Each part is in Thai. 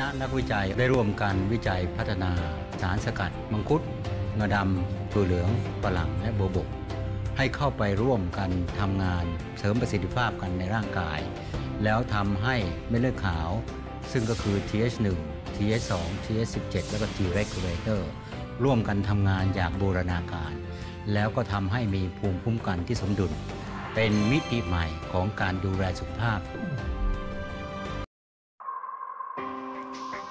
ณะนักวิจัยได้ร่วมกันวิจัยพัฒนาสารสกัด มังคุดงาดำตัวเหลืองฝรั่งและโบวบก ให้เข้าไปร่วมกันทำงานเสริมประสิทธิภาพกันในร่างกาย แล้วทำให้เม็ดเลือดขาว ซึ่งก็คือ TH1 TH2 TH17 แล้วก็ T regulator ร่วมกันทำงานอย่างบูรณาการ แล้วก็ทำให้มีภูมิคุ้มกันที่สมดุล เป็นมิติใหม่ของการดูแลสุขภาพ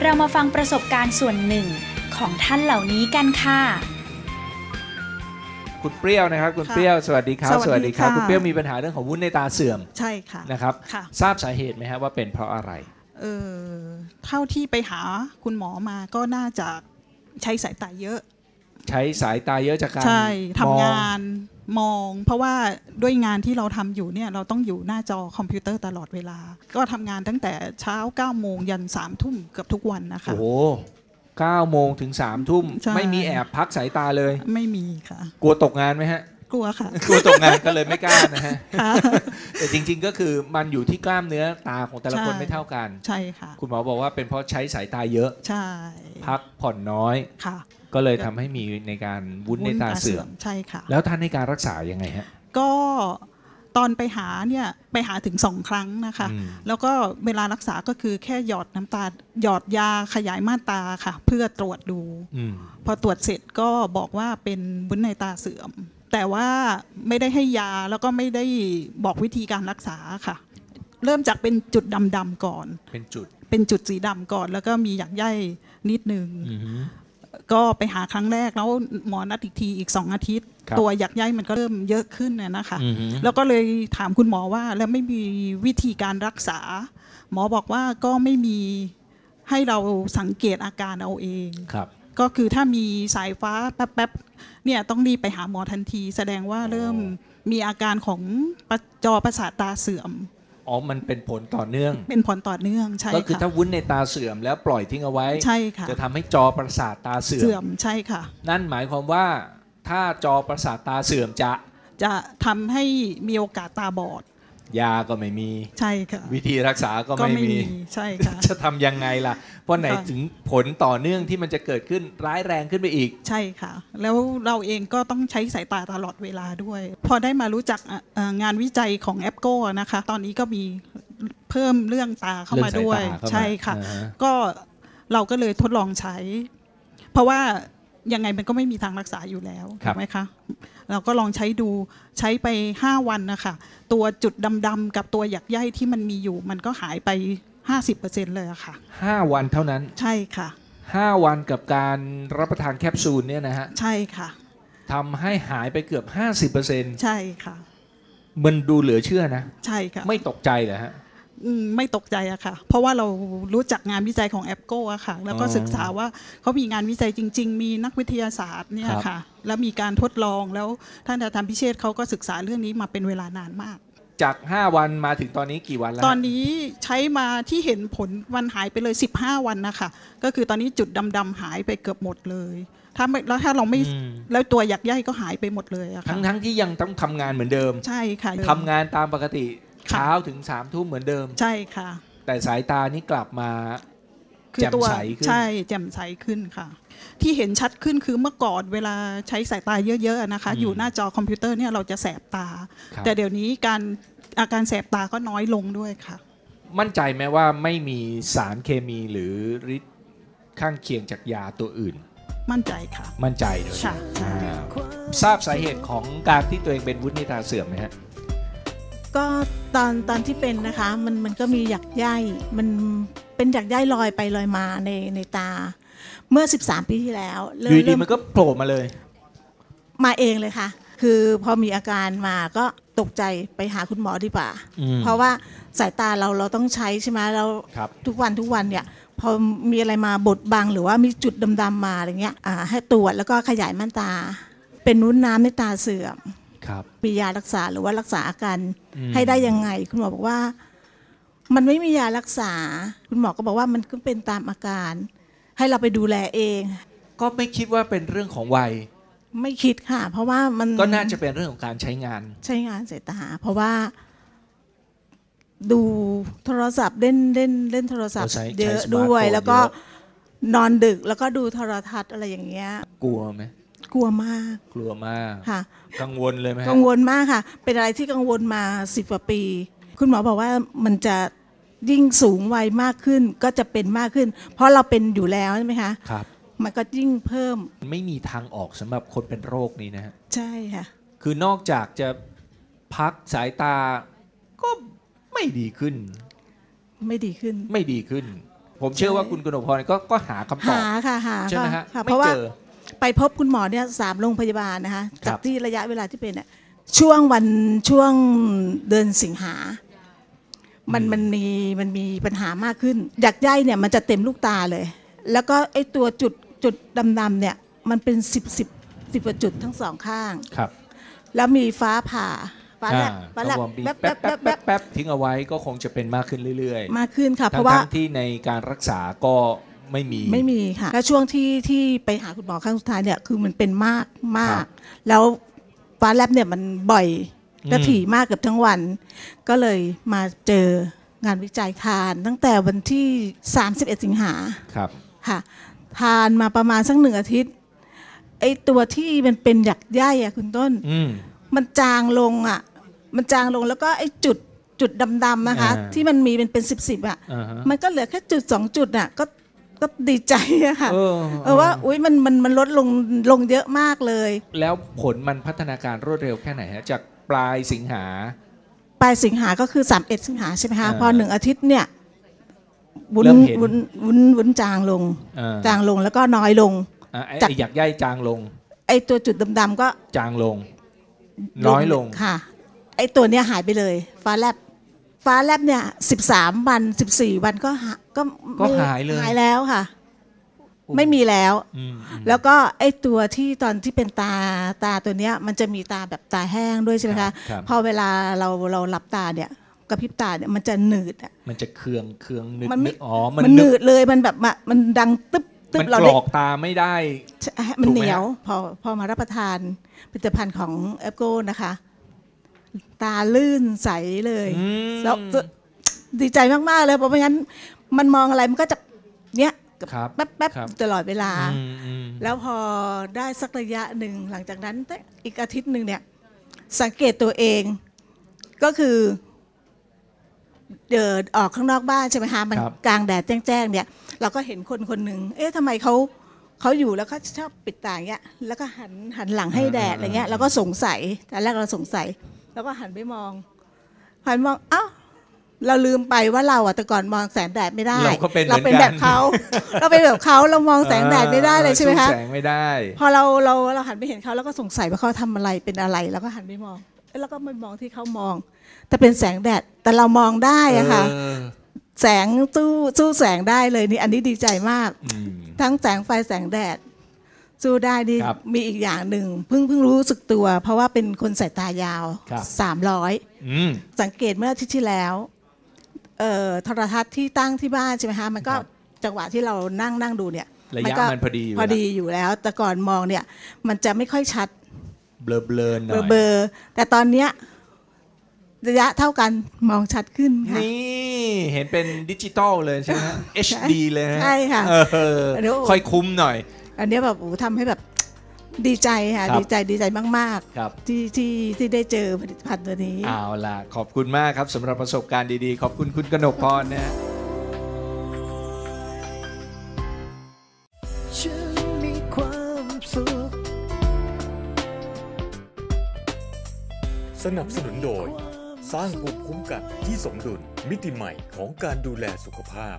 เรามาฟังประสบการณ์ส่วนหนึ่งของท่านเหล่านี้กันค่ะ คุณเปรี้ยวนะครับ คุณค่ะเปรี้ยวสวัสดีครับสวัสดีครับค่ะ คุณเปรี้ยวมีปัญหาเรื่องของวุ้นในตาเสื่อมใช่ค่ะ นะครับ ค่ะ ทราบสาเหตุไหมฮะว่าเป็นเพราะอะไร เออเท่าที่ไปหาคุณหมอมาก็น่าจะใช้สายตาเยอะ ใช้สายตาเยอะจากการใช่ทำมองานม อง เพราะว่าด้วยงานที่เราทำอยู่เนี่ยเราต้องอยู่หน้าจอคอมพิวเตอร์ตลอดเวลา ก็ทำงานตั้งแต่เช้า9ก้าโมงยัน3ามทุ่มเกือบทุกวันนะคะ โอ้โหเก้าโมงถึงสามทุ่มใช่ไม่มีแอบพักสายตาเลย ไม่มีค่ะ กลัวตกงานไหมฮะ กลัวค่ะ กลัวตกงานก็เลยไม่กล้านะฮะค่ะแต่จริง ๆก็คือมันอยู่ที่กล้ามเนื้อตาของแต่ละคนใช่ไม่เท่ากัน ใช่ค่ะ คุณหมอบอกว่าเป็นเพราะใช้สายตาเยอะ ใช่ พักผ่อนน้อยค่ะ ก็เลยทำให้มีในการวุ้นในตาเสื่อมใช่ค่ะ แล้วท่านในการรักษายังไงฮะก็ตอนไปหาเนี่ยไปหาถึงสองครั้งนะคะอืมแล้วก็เวลารักษาก็คือแค่หยอดน้ำตาหยอดยาขยายม่านตาค่ะ เพื่อตรวจดูอืมพอตรวจเสร็จก็บอกว่าเป็นบุ้นในตาเสื่อม แต่ว่าไม่ได้ให้ยาแล้วก็ไม่ได้บอกวิธีการรักษาค่ะ เริ่มจากเป็นจุดดำๆก่อน เป็นจุด เป็นจุดสีดำก่อน แล้วก็มีหยักใยนิดนึงอือฮึก็ไปหาครั้งแรกแล้วหมอนัดอีกทีอีกสองอาทิตย์ครับตัวหยักใยมันก็เริ่มเยอะขึ้นน่ะนะคะอือฮึแล้วก็เลยถามคุณหมอว่าแล้วไม่มีวิธีการรักษา หมอบอกว่าก็ไม่มีให้เราสังเกตอาการเอาเองครับ ก็คือถ้ามีสายฟ้าแป๊บๆเนี่ยต้องรีบไปหาหมอทันที แสดงว่าเริ่มมีอาการของประจอประสาทตาเสื่อมอ๋อ มันเป็นผลต่อเนื่อง เป็นผลต่อเนื่องใช่ก็คือค่ะถ้าวุ้นในตาเสื่อมแล้วปล่อยทิ้งเอาไว้ ใช่ค่ะ จะทำให้จอประสาทตาเสื่อเสื่อมมใช่ค่ะ นั่นหมายความว่าถ้าจอประสาทตาเสื่อมจะ จะทำให้มีโอกาสตาบอด ยาก็ไม่มีใช่ค่ะวิธีรักษาก็ไม่มีใช่ค่ะจะทำยังไงล่ะ เพราะไหนค่ะถึงผลต่อเนื่องที่มันจะเกิดขึ้นร้ายแรงขึ้นไปอีก ใช่ค่ะ แล้วเราเองก็ต้องใช้สายตาตลอดเวลาด้วย พอได้มารู้จักอะเอ่องานวิจัยของแอปโก้นะคะ ตอนนี้ก็มีเพิ่มเรื่องตาเข้ามาด้วยเรื่องสายตาเข้ามาใช่ค่ะอ่าฮะก็เราก็เลยทดลองใช้ เพราะว่า ยังไงมันก็ไม่มีทางรักษาอยู่แล้วถูกไหมคะเราก็ลองใช้ดูใช้ไป 5 วันนะคะตัวจุดดำๆกับตัวหยักใยที่มันมีอยู่ มันก็หายไป 50%เลยอะค่ะห้าวันเท่านั้นใช่ค่ะห้าวันกับการรับประทานแคปซูลเนี่ยนะฮะใช่ค่ะทำให้หายไปเกือบ 50%ใช่ค่ะ มันดูเหลือเชื่อนะ ใช่ค่ะ ไม่ตกใจเหรอฮะอืม ไม่ตกใจอะค่ะ เพราะว่าเรารู้จักงานวิจัยของแอปโกอะค่ะ แล้วก็อ๋อศึกษาว่าเขามีงานวิจัยจริง ๆ มีนักวิทยาศาสตร์เนี่ยครับค่ะ แล้วมีการทดลองแล้วท่านอาจารย์พิเชษฐ์เขาก็ศึกษาเรื่องนี้มาเป็นเวลานานมาก จาก 5 วันมาถึงตอนนี้กี่วันแล้วตฮะอนนี้ใช้มาที่เห็นผลวันหายไปเลย 15 วันนะคะ ก็คือตอนนี้จุดดำๆหายไปเกือบหมดเลยถ้าไม่แล้วถ้าเราไม่อืมแล้วตัวหยักใยก็หายไปหมดเลยอะทั้ค่ะงทั้งที่ยังต้องทำงานเหมือนเดิม ใช่ค่ะทำงานตามปกติค่ะ เช้าถึง3ามทุ่มเหมือนเดิม ใช่ค่ะ แต่สายตานี่กลับมาคือแจ่มตัวใสขึ้นใช่แจ่มใสขึ้นค่ะ ที่เห็นชัดขึ้นคือเมื่อก่อนเวลาใช้สายตาเยอะๆอะนะคะอืมอยู่หน้าจอคอมพิวเตอร์เนี่ยเราจะแสบตาครับแต่เดี๋ยวนี้การอาการแสบตาก็น้อยลงด้วยค่ะ มั่นใจไหมว่าไม่มีสารเคมีหรือฤทธิ์ข้างเคียงจากยาตัวอื่น มั่นใจค่ะ มั่นใจเลยค่ะใช่อ่าทราบสาเหตุของการที่ตัวเองเป็นวุฒิตาเสื่อมไหมฮะ ก็ตอนตอนที่เป็นนะคะมันมันก็มีหยักใยมันเป็นหยักใยลอยไปลอยมาในในตา เมื่อ 13 ปีที่แล้วอเริ่ยู่มดีเริ่มมันก็โผล่มาเลย มาเองเลยค่ะ คือพอมีอาการมาก็ตกใจไปหาคุณหมอดีกว่า อืมเพราะว่าสายตาเราเราต้องใช้ใช่ไหมเราครับ ทุกวันทุกวันเนี่ยพอมีอะไรมาบดบังหรือว่ามีจุดดำๆมาอะไรเงี้ยอ่าให้ตรวจแล้วก็ขยายม่านตา เป็นนุ้นน้ำในตาเสื่อมครับ มียารักษาหรือว่ารักษาอาการอืมให้ได้ยังไง คุณหมอบอกว่า มันไม่มียารักษา คุณหมอก็บอกว่ามันก็เป็นตามอาการ ให้เราไปดูแลเอง ก็ไม่คิดว่าเป็นเรื่องของวัย ไม่คิดค่ะ เพราะว่ามันก็น่าจะเป็นเรื่องของการใช้งาน ใช้งานสายตา เพราะว่า ดูโทรศัพท์เล่นเล่นเล่นโทรศัพท์เราใช้เยอะใช้สมาร์ทด้วยโฟนแล้วก็เยอะนอนดึกแล้วก็ดูโทรทัศน์อะไรอย่างเงี้ย กลัวไหม กลัวมากกลัวมากค่ะ กังวลเลยไหมฮะกังวลมากค่ะ เป็นอะไรที่กังวลมาสิบกว่าปี คุณหมอบอกว่ามันจะยิ่งสูงวัยมากขึ้นก็จะเป็นมากขึ้น เพราะเราเป็นอยู่แล้วใช่ไหมคะ ครับ มันก็ยิ่งเพิ่มไม่มีทางออกสำหรับคนเป็นโรคนี้นะฮะใช่ค่ะ คือนอกจากจะพักสายตาก็ไม่ดีขึ้น ไม่ดีขึ้น ไม่ดีขึ้น ผมเชื่อว่าคุณกนกพรก็ก็หาคำตอบหาค่ะหาใช่ไหมฮะค่ะไม่เพราะว่าเจอ ไปพบคุณหมอเนี่ยสามโรงพยาบาลนะคะครับจากที่ระยะเวลาที่เป็นเนี่ยช่วงวันช่วงเดือนสิงหา มันมันมีมันมีปัญหามากขึ้นหยักใยเนี่ยมันจะเต็มลูกตาเลย แล้วก็ไอตัวจุดจุดดำๆเนี่ยมันเป็นสิบสิบสิบกว่าจุดทั้งสองข้างครับ แล้วมีฟ้าผ่าฟ้าแลบอ่าฟ้าแลบก็วอร์มดีแป๊บแป๊แป๊บบแป๊แป๊บบแป๊แป๊บบแป๊บทิ้งเอาไว้ก็คงจะเป็นมากขึ้นเรื่อยมากขึ้นค่ะเพทั้งราะว่าทั้งที่ในการรักษาก็ ไม่มีไม่มีค่ะแล้วช่วงที่ที่ไปหาคุณหมอครั้งสุดท้ายเนี่ยคือมันเป็นมากมาครักบแล้วฟ้าแลบเนี่ยมันบ่อยอืมและถี่มากเกือบทั้งวัน ก็เลยมาเจองานวิจัยทาน ตั้งแต่วันที่ 31 สิงหาครับค่ะ ทานมาประมาณสักหนึ่งอาทิตย์ไอตัวที่มันเป็นหยักใยอะคุณต้นอืมมันจางลงอะมันจางลงแล้วก็ไอ้จุดจุดดำๆนะคะอ่าที่มันมีเป็นเป็นสิบสิบอะอ่าฮะมันก็เหลือแค่จุดสองจุดอะ ก็ ก็ดีใจอะค่ะเออเออว่าอุ้ยมันมันมันลดลงลงเยอะมากเลย แล้วผลมันพัฒนาการรวดเร็วแค่ไหนฮะจากปลายสิงหา ปลายสิงหาก็คือ3 1สิงหาใช่ไหมคะอ่าพอหนึ่งอาทิตย์เนี่ยวุ้นเริ่มเห็น วุ้นวุ้นวุ้นจางลงอ่าจางลงแล้วก็น้อยลง อะไอ้จาก ไอ้หยักใยจางลง ไอ้ตัวจุดดำๆก็จางลง น้อยลง ค่ะ ไอ้ตัวเนี้ยหายไปเลยฟ้าแลบ ฟ้าแลบเนี่ย13วัน14วันก็หาก็ก็ไม่หายเลยหายแล้วค่ะ ไม่มีแล้วอืมอืมแล้วก็ไอ้ตัวที่ตอนที่เป็นตาตาตัวเนี้ย มันจะมีตาแบบตาแห้งด้วยใช่ไหมครัคะบครับพอเวลาเราเราหลับตาเนี่ยกระพริบตาเนี่ยมันจะหนืดอะมันจะเคืองเคืองนึกมันไม่นึกอ๋อมันนึหกนืดเลยมันแบบมามันดังตึ๊บตึ๊มับนเรากรได้อกตาไม่ได้ใช่มันถูกเหไหมนียวฮะพอพอมารับประทานผลิตภัณฑ์ของแอปโกนะคะ ตาลื่นใสเลยอืมแล้วดีใจมาก ๆ เลย เพราะไม่งั้น มันมองอะไรมันก็จะเนี้ยครับแป๊บแป๊บครับตลอดเวลาอืมอืมแล้วพอได้สักระยะหนึ่งหลังจากนั้นอีกอาทิตย์หนึ่งเนี่ย สังเกตตัวเองก็คือเดินออกข้างนอกบ้านใช่ไหมคะมันครับกลางแดดแจ้งๆเนี่ย เราก็เห็นคนคนหนึ่งเอ๊ะทำไมเขาเขาอยู่แล้วเขาชอบปิดตาอย่างเงี้ย แล้วก็หันหันหลังให้แดดอะไรเงี้ยเราก็สงสัยตอนแรกเราสงสัย แล้วก็หันไปมอง หันมองเอ้าเราลืมไปว่าเราอะแต่ก่อนมองแสงแดดไม่ได้ เราก็เป็นเราเป็นเหมือนกันแบบเขาเราเป็นแบบเขาเรามองแสงแดดไม่ได้เลยใช่ไหมคะสู้แสงไม่ได้ พอเราเราเราหันไปเห็นเขาแล้วก็สงสัยว่าเขาทำอะไรเป็นอะไร แล้วก็หันไปมองแล้วก็ไม่มองที่เขามอง แต่เป็นแสงแดดแต่เรามองได้อะค่ะเออแสงสู้สู้แสงได้เลยนี่อันนี้ดีใจมากอืมทั้งแสงไฟแสงแดด สู้ได้ดีครับมีอีกอย่างหนึ่งเพิ่งเพิ่งรู้สึกตัว เพราะว่าเป็นคนสายตายาวครับ สามร้อยอืม สังเกตเมื่ออาทิตย์ที่แล้วเอ่อโทรทัศน์ที่ตั้งที่บ้านใช่ไหมคะมันก็ครับจังหวะที่เรานั่งนั่งดูเนี่ยระยะก็มันพอดีอยู่ พอดีอยู่แล้ว แต่ก่อนมองเนี่ยมันจะไม่ค่อยชัด เบลอเบลอๆหน่เบออยร์เบอร์แต่ตอนเนี้ยระยะเท่ากันมองชัดขึ้นค่ะ นี่เห็นเป็นดิจิตอลเลยใช่ไหมฮะ HD เลยฮะใช่ค่ะเออเดี๋ยว ค่อยคุ้มหน่อย อันเนี้ยแบบโอ้โหทำให้แบบดีใจค่ะครับ ดีใจดีใจมากครับ ๆ ที่ที่ที่ได้เจอผลิตภัณฑ์ตัวนี้ เอาล่ะ ขอบคุณมากครับสำหรับประสบการณ์ดีๆ ขอบคุณคุณกนกพรนะฮะ ฉันมีความสุข สนับสนุนโดย สร้างภูมิคุ้มกันที่สมดุลมิติใหม่ของการดูแลสุขภาพ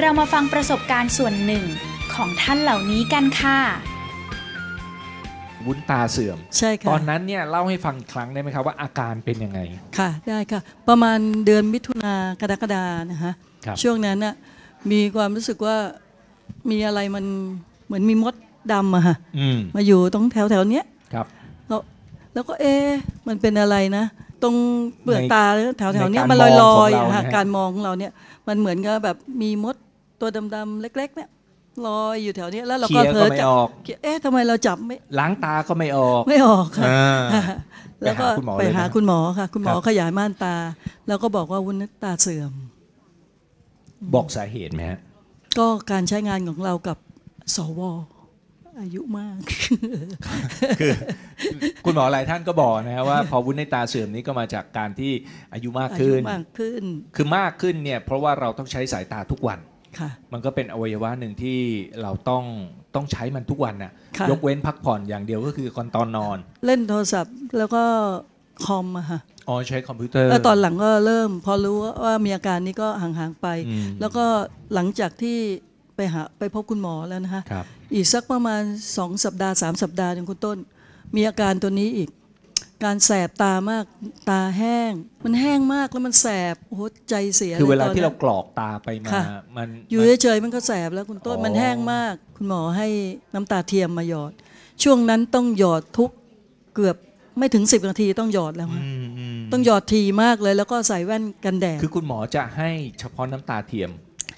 เรามาฟังประสบการณ์ส่วนหนึ่งของท่านเหล่านี้กันค่ะ วุ้นตาเสื่อม ใช่ค่ะ ตอนนั้นเนี่ยเล่าให้ฟังอีกครั้งได้ไหมครับว่าอาการเป็นยังไง ค่ะ ได้ค่ะ ประมาณเดือนมิถุนากรกฎานะคะครับ ช่วงนั้นน่ะมีความรู้สึกว่ามีอะไรมันเหมือนมีมดดำอะค่ะอืมมาอยู่ตรงแถวแถวๆเนี้ย ครับ แล้วแล้วก็เอ๊ะมันเป็นอะไรนะ ตรงเปลือกในตาแถวแถวๆเนี้ยในการมันลอยมลองของอยเราอะค่ะนะฮะการมองของเราเนี่ยมันเหมือนกับแบบมีมดตัวดำๆเล็ก ๆ เนี่ยลอยอยู่แถวเนี้ยแล้วเราเคลีก็ยร์เผลก็อไม่จับออกเอ๊ะทำไมเราจับไม่ล้างตาก็ไม่ออกไม่ออกค่ะอ่าแล้วก็ไปไปหาหาคุคุณณหหมมออค่ะ คุณหมอครับขยายม่านตา แล้วก็บอกว่าวุ้นตาเสื่อม บอกสาเหตุไหมฮะก็การใช้งานของเรากับสว อายุมาก คือคุณหมอหลายท่านก็บอกนะฮะว่าพอวุ้นในตาเสื่อมนี้ก็มาจากการที่อายุมากอายุขึ้นมากขึ้น คือมากขึ้นเนี่ยเพราะว่าเราต้องใช้สายตาทุกวันค่ะมันก็เป็นอวัยวะหนึ่งที่เราต้องต้องใช้มันทุกวันน่ะค่ะยกเว้นพักผ่อนอย่างเดียวก็คือก่อนตอนนอน เล่นโทรศัพท์แล้วก็คอมอะค่ะอ๋อใช้คอมพิวเตอร์แล้วตอนหลังก็เริ่ม พอรู้ว่ามีอาการนี้ก็ห่างๆไปอืมแล้วก็หลังจากที่ไปหาไปพบคุณหมอแล้วนะคะครับ อีกสักประมาณสองสัปดาห์สามสัปดาห์อย่างคุณต้น มีอาการตัวนี้อีก การแสบตามากตาแห้ง มันแห้งมากแล้วมันแสบโอ้โหใจเสียคือเวลาตนที่นั้นเรากรอกตาไปมาค่ะมันอยู่มันเฉยๆมันก็แสบแล้วคุณต้นอ๋อมันแห้งมาก คุณหมอให้น้ำตาเทียมมาหยอด ช่วงนั้นต้องหยอดทุกเกือบไม่ถึง10นาทีต้องหยอดแล้วค่ะอืมอืมต้องหยอดทีมากเลยแล้วก็ใส่แว่นกันแดดคือคุณหมอจะให้เฉพาะน้ำตาเทียม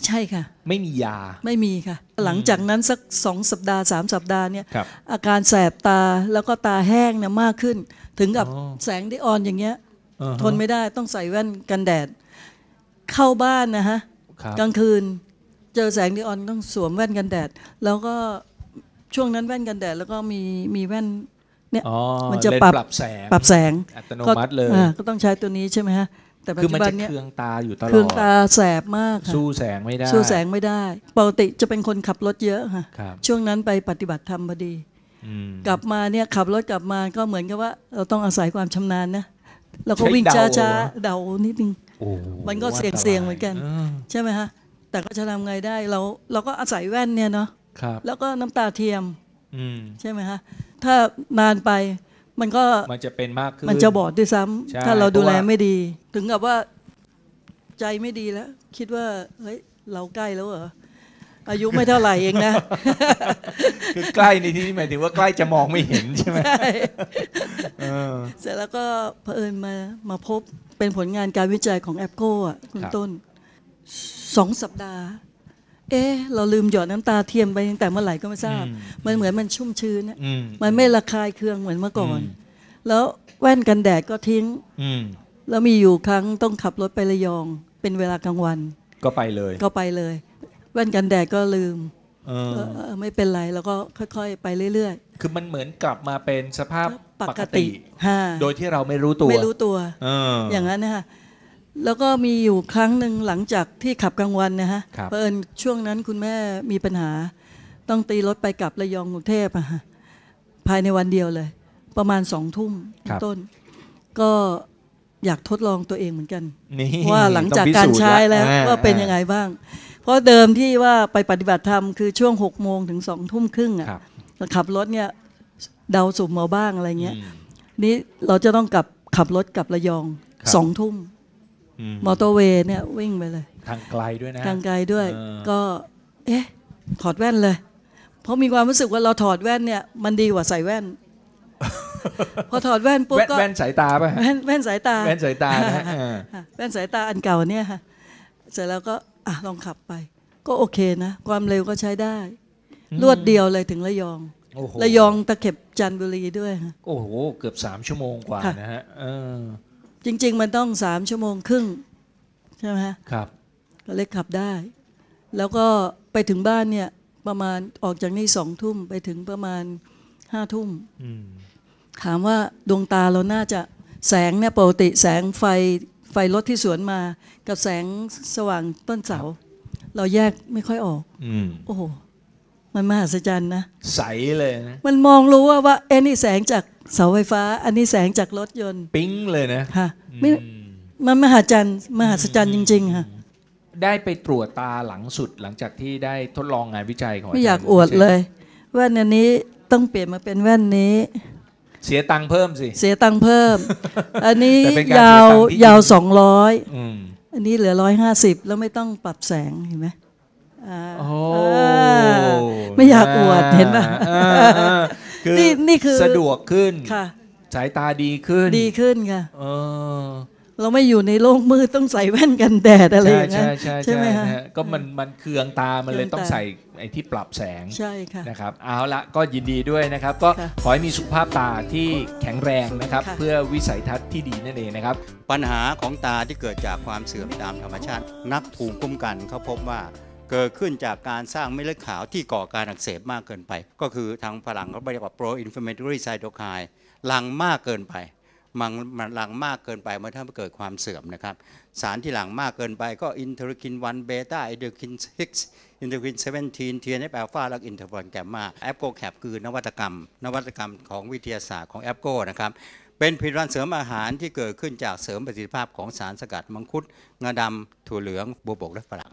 ใช่ค่ะ ไม่มียาไม่มีค่ะ หลังจากนั้นสักสองสัปดาห์สามสัปดาห์เนี่ยครับอาการแสบตาแล้วก็ตาแห้งเนี่ยมากขึ้น ถึงกับอ๋อแสงที่ออนอย่างเงี้ยอ่าฮะทนไม่ได้ต้องใส่แว่นกันแดด เข้าบ้านนะฮะครับกลางคืน เจอแสงนีออนต้องสวมแว่นกันแดด แล้วก็ช่วงนั้นแว่นกันแดด แล้วก็มีมีแว่นเนี่ยอ๋อมันจะเลนปรับปรับแสงปรับแสงอัตโนก็มัติเลยอ่าก็ต้องใช้ตัวนี้ใช่ไหมฮะ แต่ปัจคือจุมันบันจะเนี่ยเคืองตาอยู่ตลอดเครื่องตาแสบมากค่ะสู้แสงไม่ได้สู้แสงไม่ได้ปกติจะเป็นคนขับรถเยอะค่ะ ครับช่วงนั้นไปปฏิบัติธรรมพอดี อืม กลับมาเนี่ยขับรถกลับมาก็เหมือนกับว่า เราต้องอาศัยความชำนาญนะเราก็ใช้วิ่งเดาช้าเหรอๆเดานิดนึง โอ้มันก็ว่าเสี่ยงตราเสี่ยงเหมือนกันาใช่ไหมฮะแต่ก็จะทำไงได้เราเราก็อาศัยแว่นเนี่ยเนาะครับ แล้วก็น้ำตาเทียมอืม ใช่ไหมฮะถ้านานไป มันก็มันจะเป็นมากขึ้นมันจะบอดด้วยซ้ำใช่ถ้าเราดูแลเพราะว่าไม่ดี ถึงกับว่าใจไม่ดีแล้ว คิดว่าเฮ้ยเราใกล้แล้วเหรออายุไม่เท่าไหร่เองนะ คือใกล้ในที่นี้หมายถึงว่าใกล้จะมองไม่เห็นใช่ไหมใช่เออเสร็จแล้วก็เผอิญมามาพบเป็นผลงานการวิจัยของแอปโก้อะคุณครับต้นสองสัปดาห์ เอ๊ะเราลืมหยอดน้ำตาเทียมไปตั้งแต่เมื่อไหร่ก็ไม่ทราบ มันเหมือนมันชุ่มชื้นอะอืมมันไม่ระคายเคืองเหมือนเมื่อก่อนอืมแล้วแว่นกันแดดก็ทิ้งอืมแล้วมีอยู่ครั้งต้องขับรถไประยอง เป็นเวลากลางวัน ก็ไปเลย ก็ไปเลย แว่นกันแดดก็ลืมเออเออเออไม่เป็นไรแล้วก็ค่อย ๆ ไปเรื่อยคือมันเหมือนกลับมาเป็นสภาพๆปปกกติติฮะโดยที่เราไม่รู้ตัว ไม่รู้ตัวเอออย่างนั้นนะคะ แล้วก็มีอยู่ครั้งหนึ่งหลังจากที่ขับกลางวันนะฮะครับเพราะเอิญช่วงนั้นคุณแม่มีปัญหา ต้องตีรถไปกลับระยองกรุงเทพอะฮะภายในวันเดียวเลย ประมาณสองทุ่มครับต้น ก็อยากทดลองตัวเองเหมือนกันนี่ว่าหลังจากต้องพิการสูจน์ใช้แล้วอ่ว่าเป็นยังไงบ้าง เพราะเดิมที่ว่าไปปฏิบัติธรรมคือช่วงหกโมงถึงสองทุ่มครึ่งอะครับขับรถเนี่ยเดาสุ่มมาบ้างอะไรเงี้ยอืมนี่เราจะต้องกลับขับรถกลับระยองครับสองทุ่มอื มมอเตอร์เวย์เนี่ยวิ่งไปเลย ทางไกลด้วยนะ ทางไกลด้วยเออก็ เอ๊ะ ถอดแว่นเลย เพราะมีความรู้สึกว่าเราถอดแว่นเนี่ย มันดีกว่าใส่แว่น พอถอดแว่นปุ๊บแว่นก็แว่นสายตาป่ะฮะแว่นแว่นสายตา แว่นสายตานะเออค่ะแว่นสายตาอันเก่าเนี่ยค่ะเสร็จแล้วก็อะลองขับไป ก็โอเคนะ ความเร็วก็ใช้ได้ รวดเดียวเลยถึงระยองโอ้โหระยองตะเข็บจันทบุรีด้วยค่ะโอ้โห เกือบสามชั่วโมงกว่าค่ะนะฮะเออ จริง ๆ มันต้องสามชั่วโมงครึ่งใช่ไหมฮะครับก็เล็กขับได้ แล้วก็ไปถึงบ้านเนี่ยประมาณออกจากนี่สองทุ่มไปถึงประมาณห้าทุ่มอืมถามว่าดวงตาเราน่าจะแสงเนี่ยปกติแสงไฟไฟรถที่สวนมา กับแสงสว่างต้นเสา เราแยกไม่ค่อยออกอืมโอ้โห มันมหัศจรรย์นะ ใสเลยนะ มันมองรู้ว่าว่าเอ้นี่แสงจากเสาไฟฟ้า อันนี้แสงจากรถยนต์ ปิ๊งเลยนะค่ะไม่อืมมันมหัศจรรย์มหัศจรรย์จริง ๆ ค่ะ ได้ไปตรวจตาหลังสุดหลังจากที่ได้ทดลองงานวิจัยของไม่อยากจรอวดพิชษเลยแว่นอันนี้ต้องเปลี่ยนมาเป็นแว่นนี้ เสียตังค์เพิ่มสิ เสียตังค์เพิ่ม อันนี้แต่เป็นการยาวเสียตังค์ที่ยาวดีสองร้อยอืมอันนี้เหลือร้อยห้าสิบแล้วไม่ต้องปรับแสงเห็นไหมอ่าโอ้อ่า ไม่อยากอวดเห็นป่ะอ่าอ่าคือนี่นี่คือสะดวกขึ้นค่ะสายตาดีขึ้นดีขึ้นค่ะเออเราไม่อยู่ในโลกมืดต้องใส่แว่นกันแดดอะไรอย่างใช่นั้นใช่ใช่ใช่ไหมใช่ฮะนะฮะก็มันมันเคืองตามันเลยเคืองตาต้องใส่ไอ้ที่ปรับแสงใช่ค่ะนะครับเอาละก็ยินดีด้วยนะครับ ก็ค่ะขอให้มีสุขภาพตาที่แข็งแรงนะครับค่ะเพื่อวิสัยทัศน์ที่ดีนั่นเองนะครับ ปัญหาของตาที่เกิดจากความเสื่อมตามธรรมชาติ นักภูมิคุ้มกันเขาพบว่า เกิดขึ้นจากการสร้างเม็ดเลือดขาวที่ก่อการอักเสบมากเกินไป ก็คือทางฝรั่งเขาเรียกว่า pro inflammatory cytokine หลังมากเกินไปมันมันหลังมากเกินไปเมื่อถ้าเกิดความเสื่อมนะครับ สารที่หลังมากเกินไปก็อินเทอร์คิน1เบต้าอินเทอร์คิน6อินเทอร์คิน17 TNF อัลฟาและอินเทอร์ฟอนแกมมาแอปโกแคปคือนวัตกรรม นวัตกรรมของวิทยาศาสตร์ของแอปโกนะครับเป็นผลิตภัณฑ์เสริมอาหารที่เกิดขึ้นจากเสริมประสิทธิภาพของสารสกัดมังคุดงาดำถั่วเหลืองบัวบกและฝรั่ง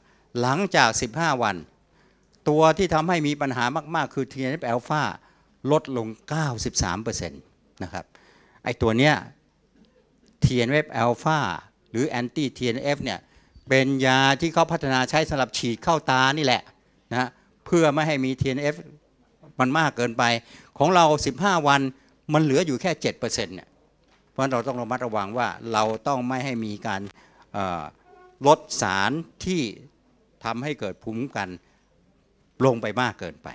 หลังจาก 15 วัน ตัวที่ทำให้มีปัญหามาก ๆ คือ TNF อ l p h a ลดลง 93%นะครับไอตัวเนี้ย TNF อ l p h a หรือ anti TNF เนี่ยเป็นยาที่เขาพัฒนาใช้สำหรับฉีดเข้าตานี่แหละนะเพื่อไม่ให้มี TNF มันมากเกินไป ของเรา 15 วันมันเหลืออยู่แค่ 7%เนี่ยเพราะฉะนั้นเราต้องระมัดระวังว่าเราต้องไม่ให้มีการลดสารที่ ทำให้เกิดภูมิคุ้มกันลงไปมากเกินไป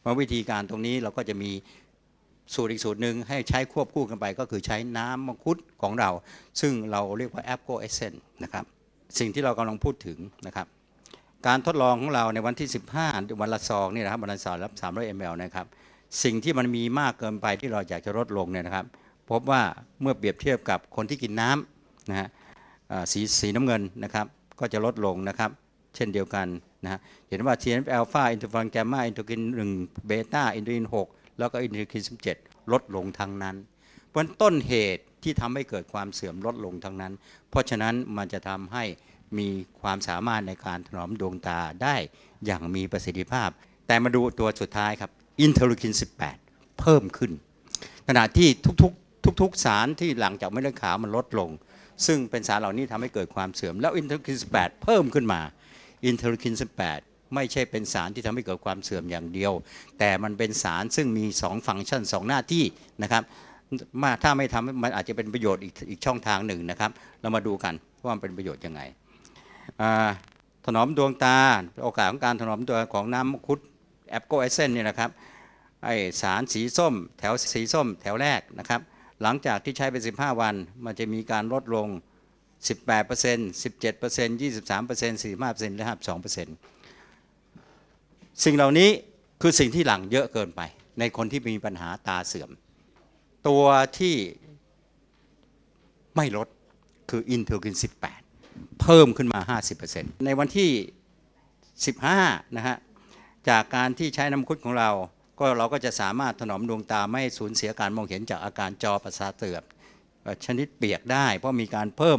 เพราะวิธีการตรงนี้เราก็จะมีสูตรอีกสูตรหนึ่งให้ใช้ควบคู่กันไป ก็คือใช้น้ำมังคุดของเรา ซึ่งเราเรียกว่าแอปโกเอเซนนะครับสิ่งที่เรากำลังพูดถึงนะครับ การทดลองของเราในวันที่ 15 วันละซองนี่นะครับวันละซองรับ300 ml นะครับสิ่งที่มันมีมากเกินไปที่เราอยากจะลดลงเนี่ยนะครับ พบว่าเมื่อเปรียบเทียบกับคนที่กินน้ำนะฮะสีสีน้ำเงินนะครับ ก็จะลดลงนะครับ เช่นเดียวกันนะฮะเห็นว่า TNF อ l p h a อินเทอร์ฟอนแกมมาอินทอร์กิน1เบต้าอินเทอร์กิน 6 แล้วก็อินทอร์กิน 17 ลดลงทั้งนั้น เพราะนั้นต้นเหตุที่ทำให้เกิดความเสื่อมลดลงทั้งนั้น เพราะฉะนั้นมันจะทำให้มีความสามารถในการถนอมดวงตาได้อย่างมีประสิทธิภาพ แต่มาดูตัวสุดท้ายครับอินเทอร์กิน 18 เพิ่มขึ้น ขณะที่ทุกๆทุกๆสารที่หลังจากเม็ดเลือดขาวมันลดลง ซึ่งเป็นสารเหล่านี้ทำให้เกิดความเสื่อมแล้วอินเทอร์กิน 18 เพิ่มขึ้นมา อินเทอร์กิน 18 ไม่ใช่เป็นสารที่ทำให้เกิดความเสื่อมอย่างเดียว แต่มันเป็นสารซึ่งมี 2 ฟังก์ชัน 2 หน้าที่นะครับมาถ้าไม่ทำมันอาจจะเป็นประโยชน์อีกอีกช่องทางหนึ่งนะครับ เรามาดูกันว่ามันเป็นประโยชน์ยังไงถนอมดวงตา โอกาสของการถนอมตัวของน้ำคุดแอปโกเอเซนเนี่ยนะครับไอสารสีส้ม แถวสีส้ม แถวแรกนะครับ หลังจากที่ใช้ไป 15 วัน มันจะมีการลดลง 18% 17% 23% 45%และ52%สิ่งเหล่านี้คือสิ่งที่หลังเยอะเกินไป ในคนที่มีปัญหาตาเสื่อม ตัวที่ไม่ลดคืออินเทอร์กิน 18 เพิ่มขึ้นมา 50%ในวันที่ 15 นะฮะ จากการที่ใช้น้ำคุดของเรา ก็เราก็จะสามารถถนอมดวงตาไม่สูญเสียการมองเห็นจากอาการจอประสาทเสื่อมชนิดเปียกได้ เพราะมีการเพิ่ม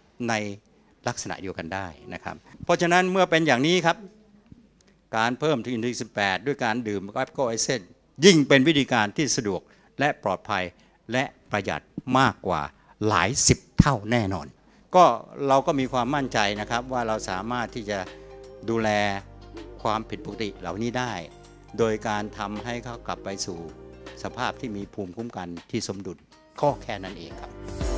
ในลักษณะเดียวกันได้นะครับ เพราะฉะนั้นเมื่อเป็นอย่างนี้ครับ การเพิ่มที่อินทรีย์18ด้วยการดื่มแอปโกไอเซนยิ่งเป็นวิธีการที่สะดวกและปลอดภัยและประหยัดมากกว่าหลายสิบเท่าแน่นอน ก็เราก็มีความมั่นใจนะครับว่าเราสามารถที่จะดูแลความผิดปกติเหล่านี้ได้ โดยการทำให้เขากลับไปสู่สภาพที่มีภูมิคุ้มกันที่สมดุลก็แค่นั้นเองครับ